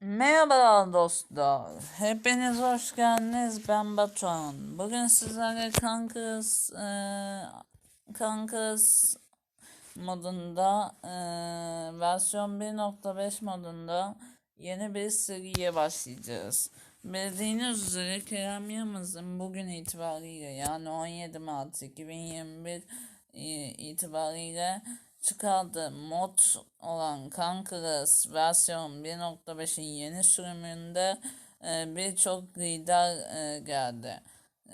Merhaba dostlar. Hepiniz hoş geldiniz. Ben Batuhan. Bugün sizlerle Kankız e, Kankız modunda e, versiyon 1.5 modunda yeni bir seriye başlayacağız. Bildiğiniz üzere Kerem Yılmaz'ın bugün itibariyle yani 17 Mart 2021 e, itibariyle çıkardığı mod olan Conquerors versiyon 1.5'in yeni sürümünde e, birçok lider e, geldi.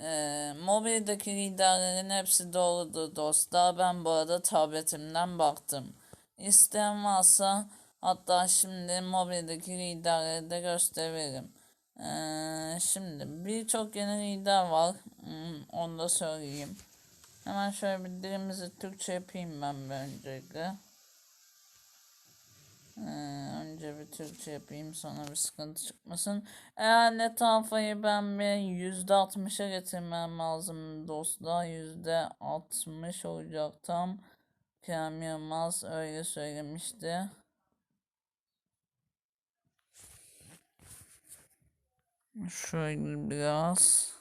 E, mobildeki liderlerin hepsi doğrudur dostlar. Ben bu arada tabletimden baktım. İsteyen varsa hatta şimdi mobildeki liderleri de gösteririm. E, şimdi birçok yeni lider var. Hmm, onu da söyleyeyim. Hemen şöyle bir dilimizi Türkçe yapayım ben öncelikle. Ee, önce bir Türkçe yapayım sonra bir sıkıntı çıkmasın. Eğer net alfayı ben bir %60'a getirmem lazım dostlar. %60 olacak tam. Kerem Yılmaz öyle söylemişti. Şöyle biraz.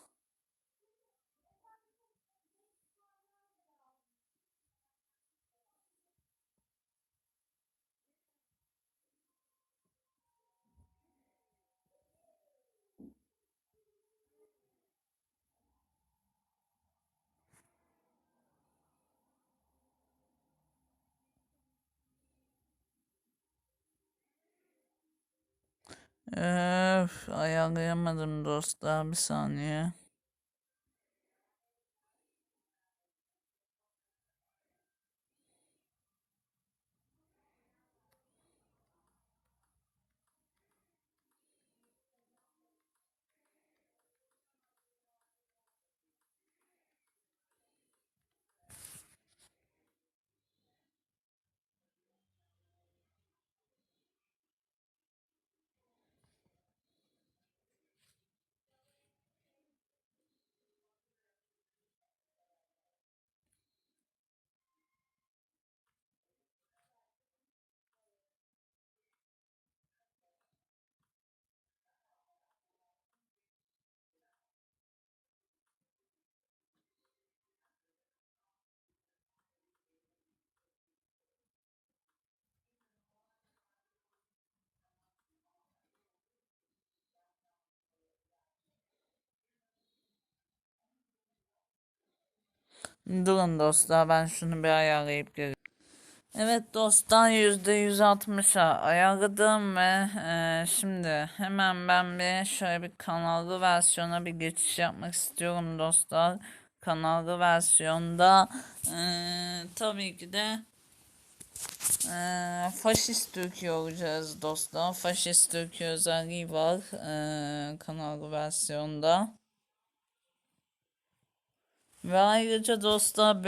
Öf, ayarlayamadım dostlar bir saniye. Durun dostlar ben şunu bir ayarlayıp geleyim. Evet dostlar %160'a ayarladım ve e, şimdi hemen ben bir şöyle bir kanallı versiyona bir geçiş yapmak istiyorum dostlar. Kanallı versiyonda e, tabii ki de e, faşist Türkiye olacağız dostlar. Faşist Türkiye özelliği var e, kanallı versiyonda. Ve ayrıca dostlar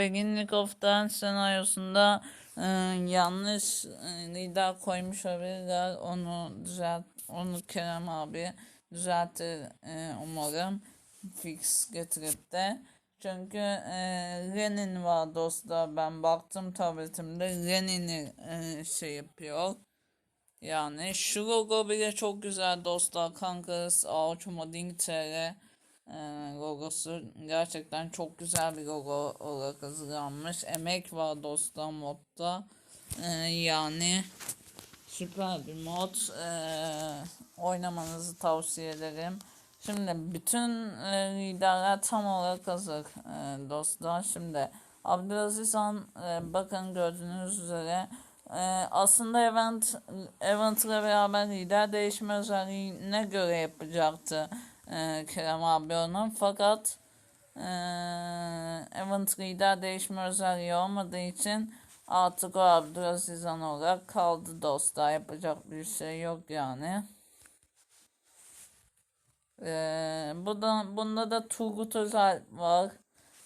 Dance senaryosunda e, yanlış e, lider koymuş olabilirler. Onu düzelt, onu Kerem abi düzeltir e, umarım. Fix getirip de. Çünkü e, Lenin var dostlar. Ben baktım tabletimde Lenin'i e, şey yapıyor. Yani şu logo bile çok güzel dostlar. Kankası Ağaç Modding E, logosu gerçekten çok güzel bir logo olarak hazırlanmış. Emek var dostlar modda. E, yani süper bir mod. E, oynamanızı tavsiye ederim. Şimdi bütün e, liderler tam olarak hazır e, dostlar. Şimdi Abdülaziz Han e, bakın gördüğünüz üzere e, aslında event event ile beraber lider değişme özelliğine göre yapacaktı e, Kerem abi onun. Fakat e, event lider değişme özelliği olmadığı için artık o Abdülaziz Han olarak kaldı dostlar. Yapacak bir şey yok yani. Ee, burada, bunda da Turgut Özel var.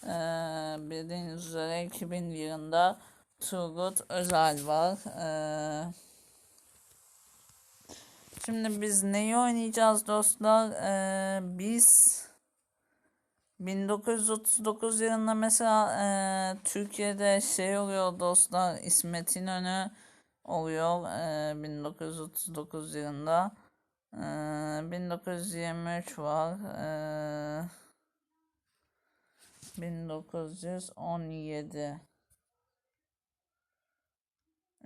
Ee, bildiğiniz üzere 2000 yılında Turgut Özel var. Ee, şimdi biz neyi oynayacağız dostlar? Ee, biz 1939 yılında mesela e, Türkiye'de şey oluyor dostlar İsmet İnönü oluyor e, 1939 yılında. Ee, 1923 var. Ee, 1917.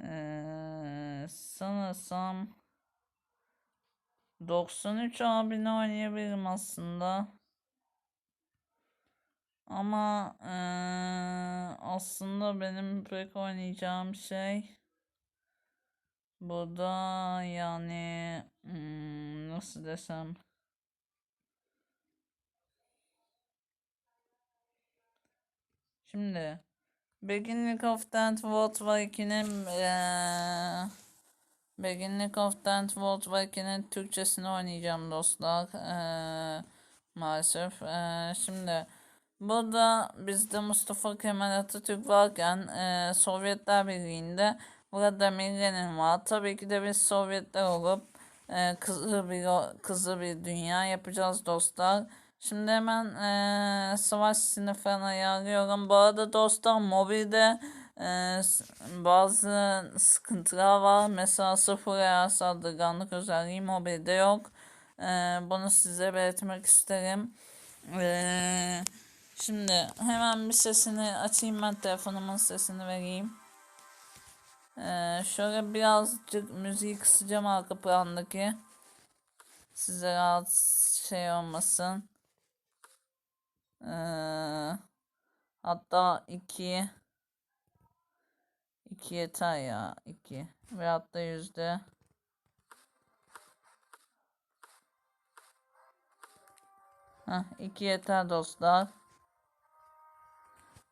Ee, sanırsam 93 abini oynayabilirim aslında. Ama eee, aslında benim pek oynayacağım şey burada yani hmm, nasıl desem şimdi Beginning of Dent World War 2'nin eee Beginning of Dent 2'nin Türkçesini oynayacağım dostlar eee, maalesef Eee, şimdi Burada bizde Mustafa Kemal Atatürk varken e, Sovyetler Birliği'nde Vladimir Lenin var. Tabii ki de biz Sovyetler olup e, kızı bir kızı bir dünya yapacağız dostlar. Şimdi hemen e, savaş sınıflarını ayarlıyorum. Bu arada dostlar mobilde e, bazı sıkıntılar var. Mesela sıfır ayar saldırganlık özelliği mobilde yok. E, bunu size belirtmek isterim. Eee Şimdi hemen bir sesini açayım ben telefonumun sesini vereyim. Ee, şöyle birazcık müziği kısacağım arka plandaki. Size rahat şey olmasın. Ee, hatta iki iki yeter ya iki ve hatta yüzde Heh, iki yeter dostlar.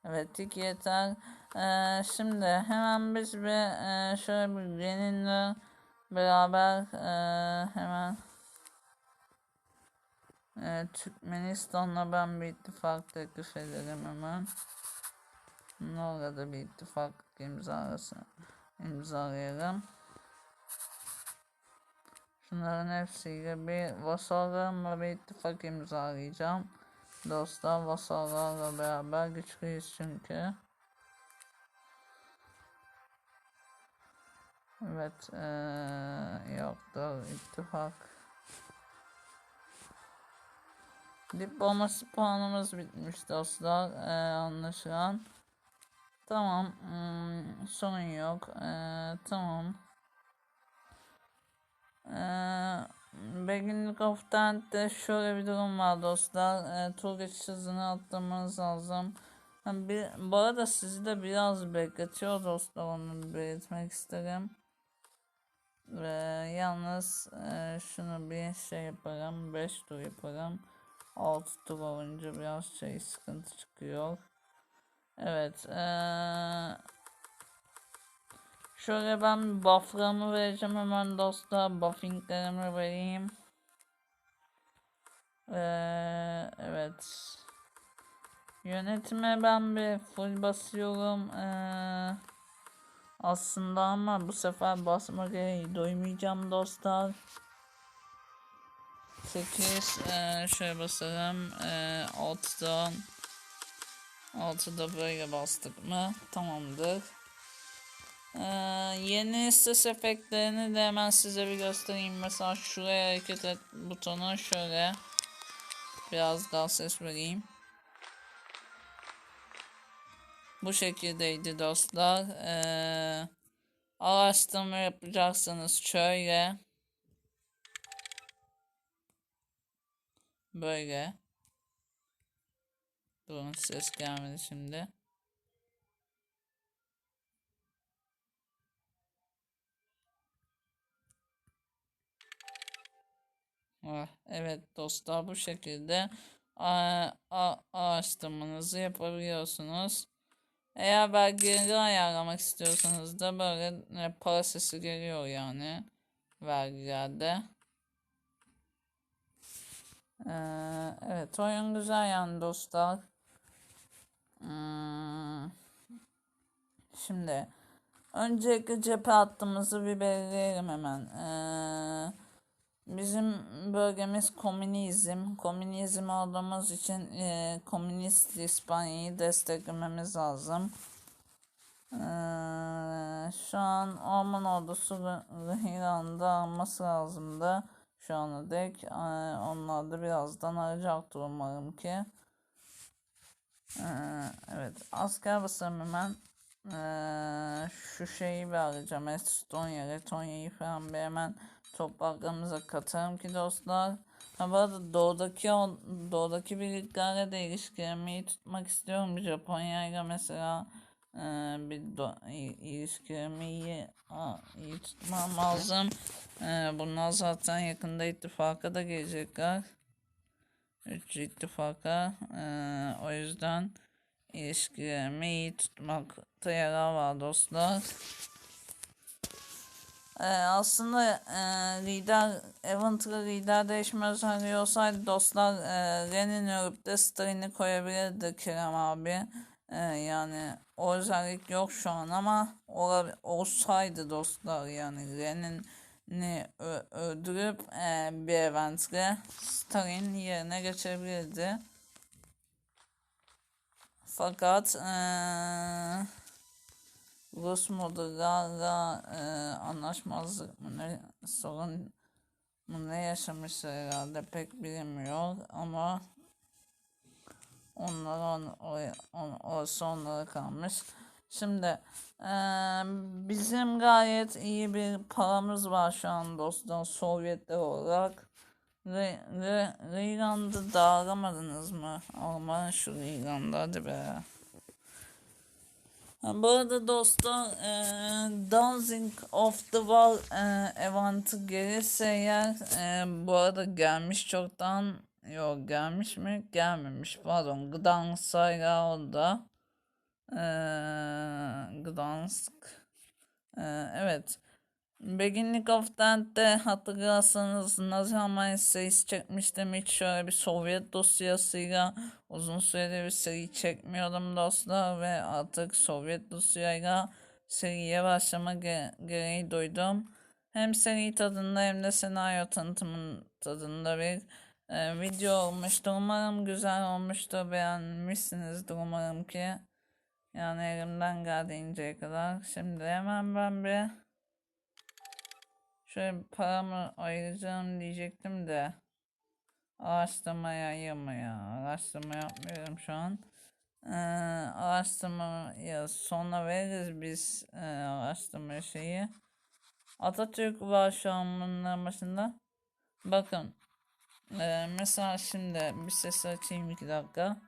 Evet iki yeter. Ee, şimdi hemen biz bir e, şöyle bir Lenin'le beraber e, hemen e, Türkmenistan'la ben bir ittifak teklif ederim hemen. Orada bir ittifak imzalası imzalayalım. Şunların hepsiyle bir vasallarımla bir ittifak imzalayacağım. Dostlar vasallarla beraber güçlüyüz çünkü. Evet ee, yoktur ittifak. Diplomasi puanımız bitmiş dostlar ee, anlaşılan. Tamam hmm, sorun yok ee, tamam. Ee, Beginning of Dent'te şöyle bir durum var dostlar. E, tur geçiş hızını atlamanız lazım. Bir, bu arada sizi de biraz bekletiyor dostlar onu belirtmek isterim. Ve yalnız e, şunu bir şey yaparım. 5 tur yaparım. 6 tur olunca biraz şey sıkıntı çıkıyor. Evet. Eee Şöyle ben bufflarımı vereceğim hemen dostlar. Buffinglerimi vereyim. Ee, evet. Yönetime ben bir full basıyorum. Ee, aslında ama bu sefer basma gereği duymayacağım dostlar. 8 e, şöyle basalım. E, 6'dan 6'da böyle bastık mı? Tamamdır. Ee, yeni ses efektlerini de hemen size bir göstereyim. Mesela şuraya hareket et butonu şöyle. Biraz daha ses vereyim. Bu şekildeydi dostlar. Ee, araştırma yapacaksınız şöyle. Böyle. Durun ses gelmedi şimdi. Ah, evet dostlar bu şekilde araştırmanızı yapabiliyorsunuz. Eğer vergileri ayarlamak istiyorsanız da böyle e, para sesi geliyor yani vergilerde. Ee, evet oyun güzel yani dostlar. Hmm. Şimdi öncelikle cephe hattımızı bir belirleyelim hemen. Ee, Bizim bölgemiz komünizm. Komünizm olduğumuz için e, komünist İspanya'yı desteklememiz lazım. E, şu an Alman ordusu İran'da alması lazım da. şu ana dek. Ee, onlar da birazdan arayacaktır umarım ki. Ee, evet asker basarım hemen. Ee, şu şeyi bir arayacağım. Estonya, Letonya'yı falan bir hemen topraklarımıza katarım ki dostlar. Ha bu arada doğudaki, doğudaki birliklerle de ilişkilerimi tutmak istiyorum. Japonya ile mesela e, bir do, ilişkilerimi iyi, iyi tutmam lazım. E, bunlar zaten yakında ittifaka da gelecekler. Üç ittifaka. E, o yüzden ilişkilerimi iyi tutmakta yarar var dostlar. Ee, aslında e, lider Eventra lider değişme özelliği olsaydı dostlar e, Ren'in örüp de Stalin'i koyabilirdi Kerem abi. E, yani o özellik yok şu an ama olsaydı dostlar yani Ren'in ni öldürüp e, bir eventle Stalin yerine geçebilirdi. Fakat eee Rus modlarla e, anlaşmazlık mı ne sorun mu ne yaşamış herhalde pek bilinmiyor ama onlar on, oraya- on, orası onlara kalmış. Şimdi e, bizim gayet iyi bir paramız var şu an dostlar Sovyetler olarak. Re, re, Rigan'da dağılamadınız mı? Alman şu Rigan'da hadi be. Bu arada dostlar e, Dancing of the Wall e, eventi gelirse eğer e, bu arada gelmiş çoktan yok gelmiş mi gelmemiş pardon Gdansk'a orada Gdansk e, evet Beginning of Dent'te hatırlarsanız Nazi Almanya'sı serisi çekmiştim. Hiç şöyle bir Sovyet dosyasıyla uzun süredir bir seri çekmiyordum dostlar ve artık Sovyet dosyayla seriye başlama ge- gereği duydum. Hem seri tadında hem de senaryo tanıtımın tadında bir e, video olmuştu. Umarım güzel olmuştur. Beğenmişsinizdir umarım ki. Yani elimden geldiğince kadar. Şimdi hemen ben bir Şöyle paramı ayıracağım diyecektim de araştırmaya ayırmaya araştırma yapmıyorum şu an. Ee, araştırmaya sonra veririz biz e, araştırma şeyi. Atatürk var şu an bunların başında. Bakın. e, mesela şimdi bir ses açayım iki dakika.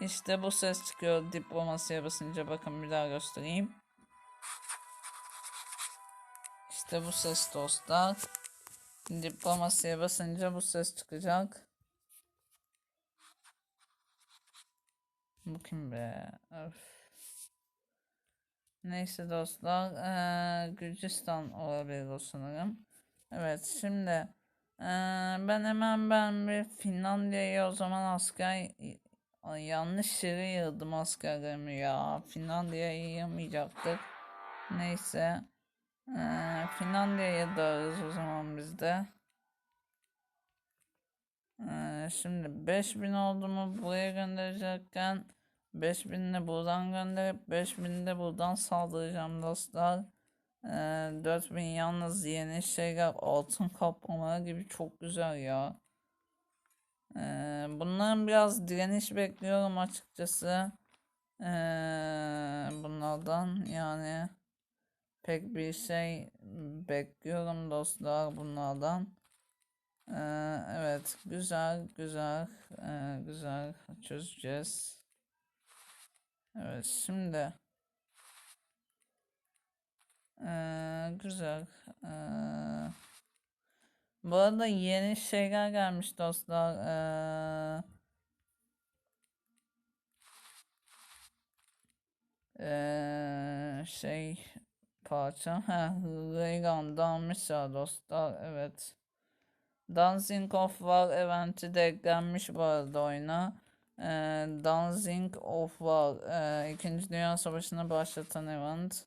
İşte bu ses çıkıyor diplomasiye basınca bakın bir daha göstereyim. İşte bu ses dostlar. Diplomasiye basınca bu ses çıkacak. Bu kim be? Öf. Neyse dostlar. eee, Gürcistan olabilir o sanırım. Evet şimdi eee, ben hemen ben bir Finlandiya'ya o zaman asker Ay, yanlış yere yığdım askerlerimi ya. Finlandiya'ya yığmayacaktık. Neyse. Ee, Finlandiya'ya dağılırız o zaman biz de. Ee, şimdi 5000 oldu mu buraya gönderecekken 5000'ini buradan gönderip 5000'i de buradan saldıracağım dostlar. Ee, 4000 yalnız yeni şeyler altın kaplamalar gibi çok güzel ya. Ee, bunların biraz direniş bekliyorum açıkçası. Ee, bunlardan yani pek bir şey bekliyorum dostlar bunlardan. Ee, evet güzel güzel ee, güzel çözeceğiz. Evet şimdi ee, güzel. Ee, bu arada yeni şeyler gelmiş dostlar. Ee, şey parça. Ha, Reagan'dan mesela dostlar. Evet. Dancing of War eventi de eklenmiş bu arada oyuna. Ee, Dancing of War. ee, İkinci Dünya Savaşı'nı başlatan event.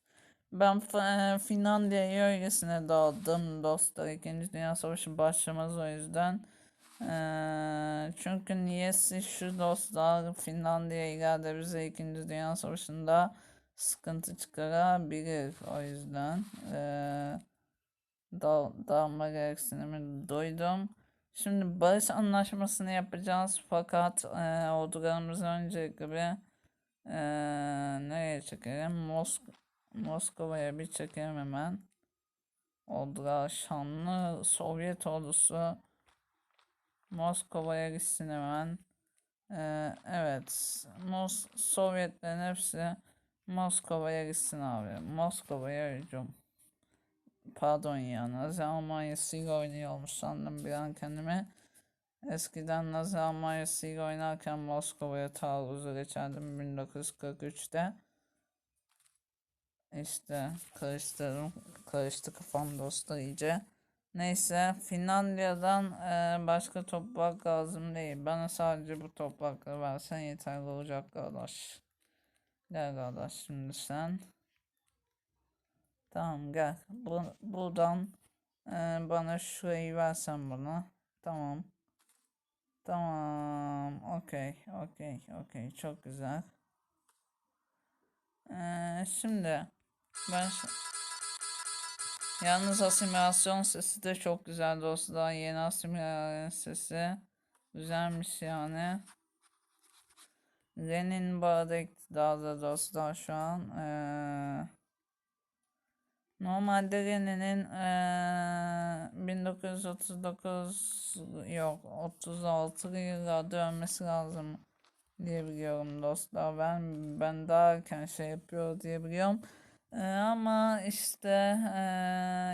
Ben F- e, Finlandiya'yı öylesine dağıttım dostlar. İkinci Dünya Savaşı başlamaz o yüzden. Ee, çünkü niyesi şu dostlar Finlandiya ileride bize İkinci Dünya Savaşı'nda sıkıntı çıkarabilir. O yüzden ee, da dağılma gereksinimi duydum. Şimdi barış anlaşmasını yapacağız fakat e, ordularımızı öncelikle bir e, nereye çekelim? Mosk Moskova'ya bir çekelim hemen. Ordular şanlı Sovyet ordusu Moskova'ya gitsin hemen. Ee, evet. Mos Sovyetlerin hepsi Moskova'ya gitsin abi. Moskova'ya hücum. Pardon ya Nazi Almanya'sıyla oynuyormuş sandım bir an kendimi. Eskiden Nazi Almanya'sıyla oynarken Moskova'ya taarruzu geçerdim 1943'te. İşte karıştırdım. Karıştı kafam dostlar iyice. Neyse Finlandiya'dan e, başka toprak lazım değil. Bana sadece bu toprakları versen yeterli olacak kardeş. Gel kardeş şimdi sen. Tamam gel. Bu, buradan e, bana şurayı versen bana. Tamam. Tamam. Okey. Okey. Okey. Çok güzel. E, şimdi ben. Yalnız asimilasyon sesi de çok güzel dostlar. Yeni asimilasyon sesi. Güzelmiş yani. Lenin bağda iktidarda dostlar şu an. Ee, normalde Lenin'in ee, 1939 yok 36 yıllarda ölmesi lazım diye biliyorum dostlar. Ben ben daha erken şey yapıyor diye biliyorum. Ee, ama işte ee,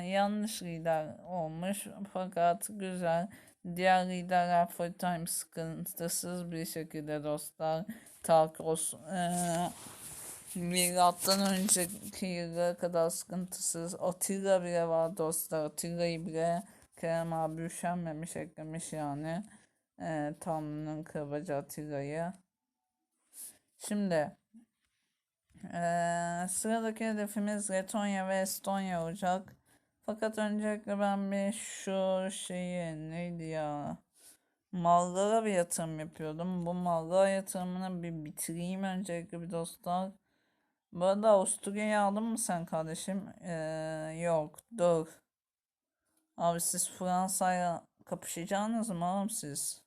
yanlış lider olmuş fakat güzel. Diğer liderler full time sıkıntısız bir şekilde dostlar. Tarkos ee, milattan önceki yıllara kadar sıkıntısız. Atilla bile var dostlar. Atilla'yı bile Kerem abi üşenmemiş eklemiş yani. Ee, Tanrı'nın kırbacı Atilla'yı. Şimdi ee, sıradaki hedefimiz Letonya ve Estonya olacak. Fakat öncelikle ben bir şu şeyi neydi ya? Mallara bir yatırım yapıyordum. Bu mallara yatırımını bir bitireyim öncelikle bir dostlar. Bu arada Avusturya'yı aldın mı sen kardeşim? Ee, yok dur. Abi siz Fransa'yla kapışacaksınız mı oğlum siz?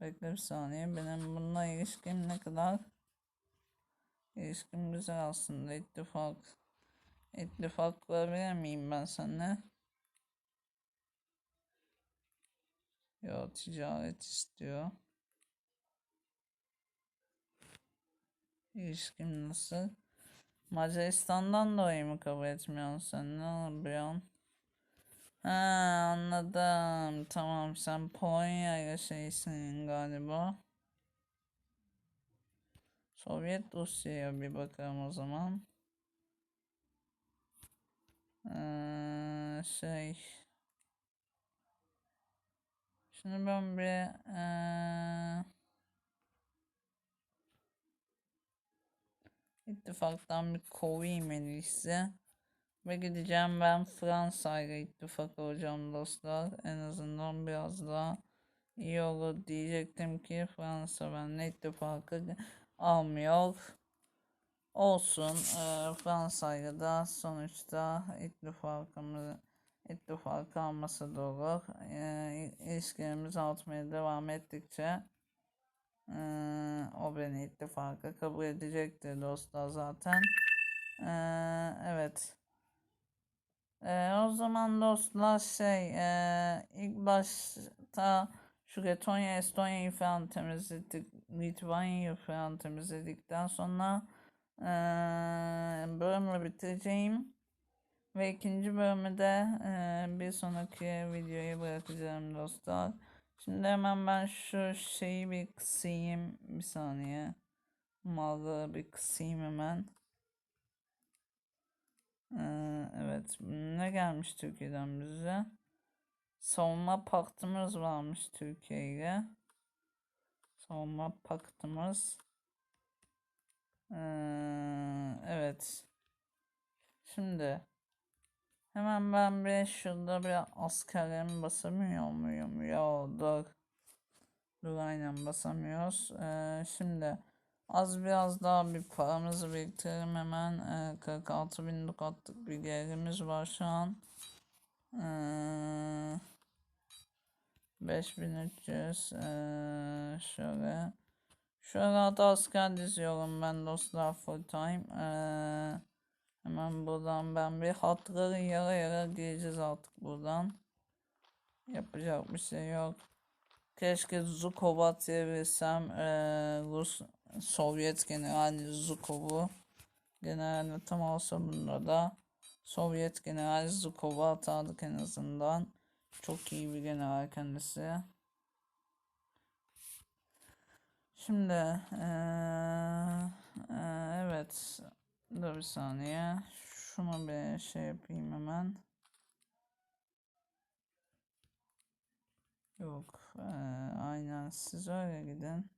Bekle bir saniye. Benim bununla ilişkim ne kadar? İlişkim güzel aslında. İttifak. İttifak kurabilir miyim ben seninle? Yo ticaret istiyor. İlişkim nasıl? Macaristan'dan dolayı mı kabul etmiyorsun sen? Ne yapıyorsun? Ha anladım. Tamam sen Polonya ile şeysin galiba. Sovyet Rusya'ya bir bakalım o zaman. Ee, şey. Şimdi ben bir ee, ittifaktan bir kovayım en iyisi. Ve gideceğim ben Fransa ile ittifak olacağım dostlar. En azından biraz daha iyi olur diyecektim ki Fransa benimle ittifakı almıyor. Olsun e, da sonuçta ittifakımız ittifak alması da olur. E, ilişkilerimiz devam ettikçe e, o beni ittifaka kabul edecektir dostlar zaten. E, evet. E, o zaman dostlar şey e, ilk başta şu Letonya, Estonya'yı falan temizledik. Litvanya'yı falan temizledikten sonra ee, bölümü bitireceğim. Ve ikinci bölümü de e, bir sonraki videoya bırakacağım dostlar. Şimdi hemen ben şu şeyi bir kısayım. Bir saniye. Malı bir kısayım hemen. Ee, evet. Ne gelmiş Türkiye'den bize? Savunma paktımız varmış Türkiye ile. Savunma paktımız. Ee, evet. Şimdi hemen ben bir şurada bir askerlerimi basamıyor muyum? Ya dur. Dur aynen basamıyoruz. Ee, şimdi az biraz daha bir paramızı biriktirelim hemen. Ee, 46 bin lukatlık bir gelirimiz var şu an. Ee, 5300 ee, şöyle. Şöyle hatta asker diziyorum ben dostlar full time. Ee, hemen buradan ben bir hatları yara yara gireceğiz artık buradan. Yapacak bir şey yok. Keşke Zukov atabilsem ee, Rus Sovyet generali Zukov'u. Generali tam olsa bunda da Sovyet general Zukov'u atardık en azından çok iyi bir general kendisi. Şimdi eee, eee, evet dur bir saniye şunu bir şey yapayım hemen. Yok eee, aynen siz öyle gidin.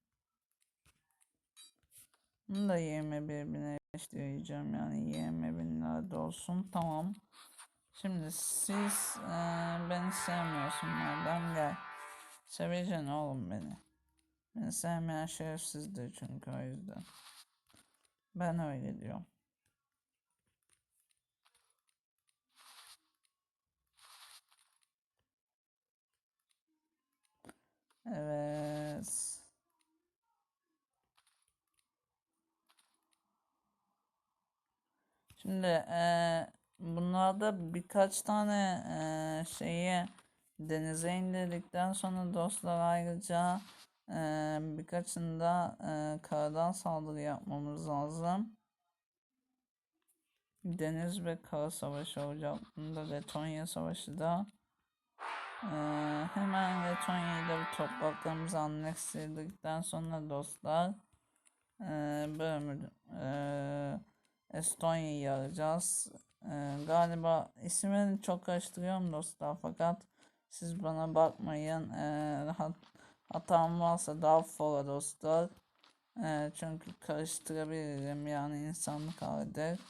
Bunu da 21 bine eşleyeceğim yani 20 binlerde olsun tamam. Şimdi siz eee, beni sevmiyorsun madem gel. Seveceksin oğlum beni. Beni sevmeyen şerefsizdir çünkü o yüzden. Ben öyle diyorum. Evet. Şimdi eee bunlarda birkaç tane eee, şeyi denize indirdikten sonra dostlar ayrıca eee birkaçında eee, karadan saldırı yapmamız lazım. Deniz ve kara savaşı olacak. Bunda Letonya savaşı da. Eee, hemen Letonya'yı da bir topraklarımızı anneksledikten sonra dostlar eee bölümü eee Estonya'yı alacağız. Ee, galiba isimlerini çok karıştırıyorum dostlar fakat siz bana bakmayın. Ee, hat, hatam varsa daha fora dostlar. Ee, çünkü karıştırabilirim yani insanlık halidir.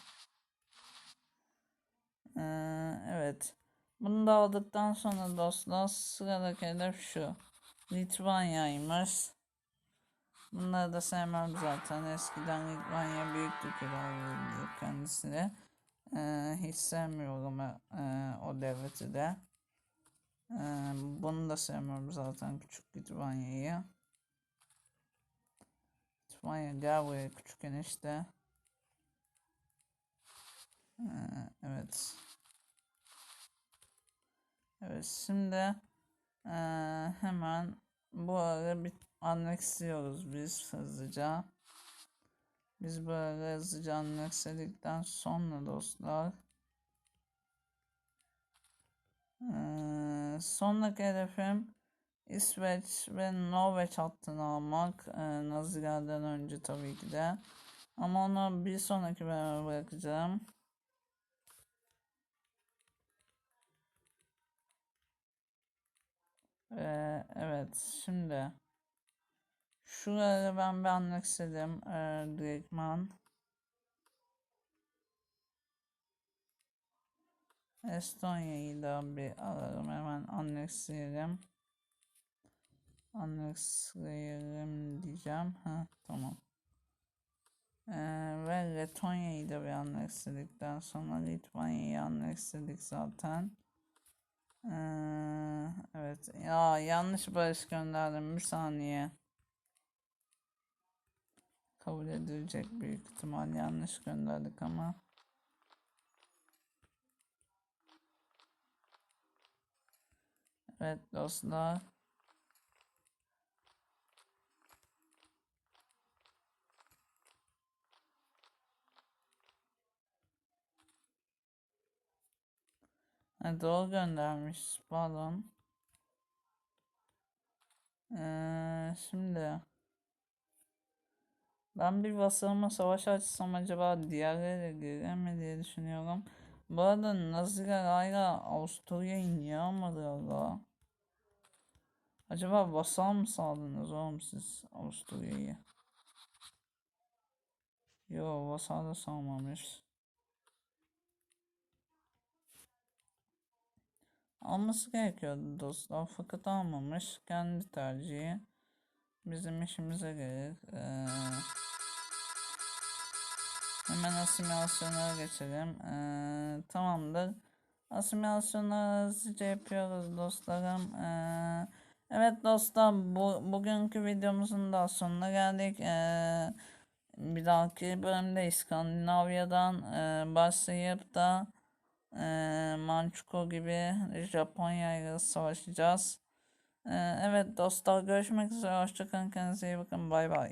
Ee, evet. Bunu da aldıktan sonra dostlar sıradaki hedef şu. Litvanya'ymış. Bunları da sevmem zaten. Eskiden Litvanya büyük ülkeler kendisine. Ee, hiç sevmiyorum e, o devleti de. Ee, bunu da sevmiyorum zaten küçük Litvanya'yı. Litvanya gel buraya küçük enişte. Ee, evet. Evet şimdi ee, hemen bu ara bir anneksliyoruz biz hızlıca. Biz böyle hızlıca anneksledikten sonra dostlar. Ee, sonraki hedefim İsveç ve Norveç hattını almak. Ee, Nazilerden önce tabii ki de. Ama onu bir sonraki bölüme bırakacağım. Ee, evet şimdi Şuraları ben bir anmak istedim. Ee, direktman. Estonya'yı da bir alalım. Hemen anneksleyelim. Anneksleyelim diyeceğim. Ha tamam. Ee, ve Letonya'yı da bir anneksledikten sonra Litvanya'yı anneksledik zaten. Ee, evet. Ya yanlış barış gönderdim. Bir saniye kabul edilecek büyük ihtimal. Yanlış gönderdik ama. Evet dostlar. Ha, doğru göndermiş. Pardon. Ee, şimdi ben bir vasalımla savaş açsam acaba diğerleriyle girer mi diye düşünüyorum. Bu arada Naziler hala Avusturya'yı niye almadılar Acaba vasal mı saldınız oğlum siz Avusturya'yı? Yo vasal da salmamış. Alması gerekiyordu dostlar fakat almamış. Kendi tercihi. Bizim işimize gelir. Ee, Hemen asimilasyona geçelim. Ee, tamamdır. asimilasyonları hızlıca yapıyoruz dostlarım. Ee, evet dostlar bu, bugünkü videomuzun da sonuna geldik. Ee, bir dahaki bölümde İskandinavya'dan e, başlayıp da e, Manchukuo gibi Japonya ile savaşacağız. Ee, evet dostlar görüşmek üzere. Hoşçakalın. Kendinize iyi bakın. Bay bay.